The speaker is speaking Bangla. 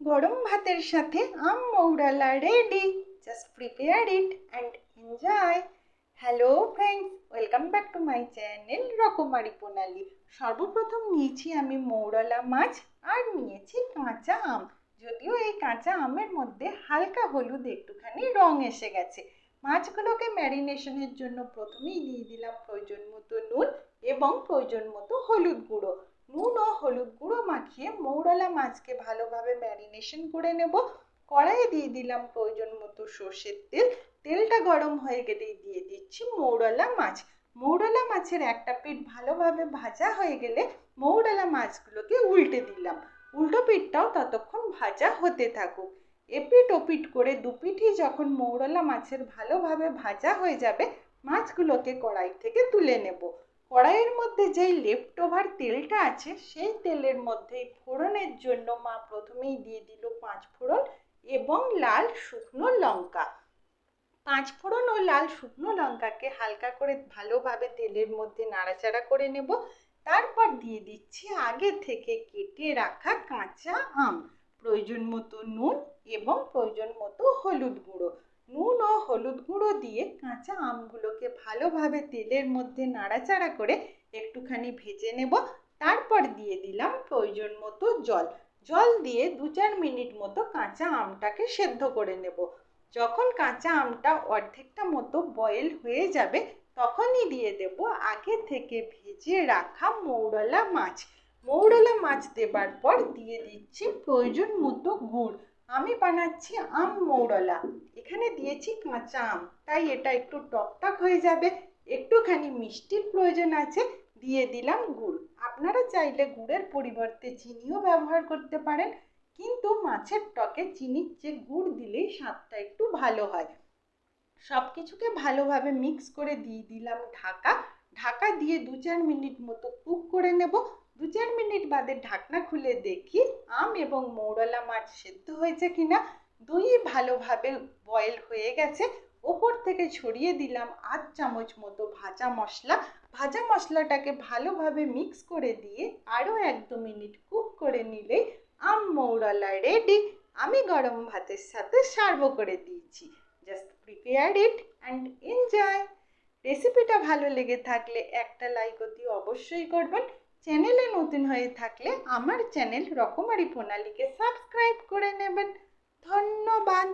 গরম ভাতের সাথে আম mourala ready just prepare it and enjoy hello friends welcome back to my channel রকমারি প্রণালী। সর্বপ্রথম নিয়েছি আমি মৌরলা মাছ আর নিয়েছি কাঁচা আম। যদিও এই কাঁচা আমের মধ্যে হালকা হলুদ একটুখানি রং এসে গেছে। মাছগুলোকে ম্যারিনেশনের জন্য প্রথমেই দিয়ে দিলাম প্রয়োজন মতো নুন এবং প্রয়োজন মতো হলুদ গুঁড়ো। নুন ও হলুদ গুঁড়ো মাখিয়ে মৌরলা মাছকে ভালোভাবে ম্যারিনেশন করে নেব। কড়াইয়ে দিয়ে দিলাম প্রয়োজন মতো সর্ষের তেল। তেলটা গরম হয়ে গেলেই দিয়ে দিচ্ছি মৌরলা মাছ। মৌরলা মাছের একটা পিঠ ভালোভাবে ভাজা হয়ে গেলে মৌরলা মাছগুলোকে উল্টে দিলাম। উল্টো পিঠটাও ততক্ষণ ভাজা হতে থাকুক। এপিট ওপিট করে দুপিঠই যখন মৌরলা মাছের ভালোভাবে ভাজা হয়ে যাবে, মাছগুলোকে কড়াই থেকে তুলে নেব। কড়াইয়ের মধ্যে যেই লেফট ওভার তেলটা আছে, সেই তেলের মধ্যেই ফোড়নের জন্য মা প্রথমেই দিয়ে দিল পাঁচ ফোড়ন এবং লাল শুকনো লঙ্কা। পাঁচ ফোড়ন ও লাল শুকনো লঙ্কাকে হালকা করে ভালোভাবে তেলের মধ্যে নাড়াচাড়া করে নেব। তারপর দিয়ে দিচ্ছি আগে থেকে কেটে রাখা কাঁচা আম, প্রয়োজন মতো নুন এবং প্রয়োজন মতো হলুদ গুঁড়ো। নুন ও হলুদ গুঁড়ো দিয়ে কাঁচা আমগুলোকে ভালোভাবে তেলের মধ্যে নাড়াচাড়া করে একটুখানি ভেজে নেব। তারপর দিয়ে দিলাম প্রয়োজন মতো জল। জল দিয়ে দু চার মিনিট মতো কাঁচা আমটাকে সেদ্ধ করে নেব। যখন কাঁচা আমটা অর্ধেকটা মতো বয়েল হয়ে যাবে, তখনই দিয়ে দেব আগে থেকে ভেজে রাখা মৌরলা মাছ। মৌরলা মাছ দেবার পর দিয়ে দিচ্ছি প্রয়োজন মতো গুড়। আমি বানাচ্ছি আম মৌরলা। এখানে দিয়েছি কাঁচা আম। তাই এটা একটু টকটক হয়ে যাবে। একটুখানি মিষ্টির প্রয়োজন আছে, দিয়ে দিলাম গুড়। আপনারা চাইলে গুড়ের পরিবর্তে চিনিও ব্যবহার করতে পারেন, কিন্তু মাছের টকে চিনির চেয়ে গুড় দিলেই স্বাদটা একটু ভালো হয়। সব কিছুকে ভালোভাবে মিক্স করে দিয়ে দিলাম ঢাকা। ঢাকা দিয়ে দু চার মিনিট মতো কুক করে নেব। দু চার মিনিট বাদে ঢাকনা খুলে দেখি আম এবং মৌরলা মাছ সেদ্ধ হয়েছে কিনা। দুই ভালোভাবে বয়েল হয়ে গেছে। ওপর থেকে ছড়িয়ে দিলাম আধ চামচ মতো ভাজা মশলা। ভাজা মশলাটাকে ভালোভাবে মিক্স করে দিয়ে আরও এক দু মিনিট কুক করে নিলে আম মৌরলা রেডি আমি গরম ভাতের সাথে সার্ভ করে দিয়েছি। Just prepare it and enjoy রেসিপিটা ভালো লেগে থাকলে একটা লাইক অতি অবশ্যই করবেন। চ্যানেলে নতুন হয়ে থাকলে আমার চ্যানেল রকমারি প্রণালীকে সাবস্ক্রাইব করে নেবেন। ধন্যবাদ।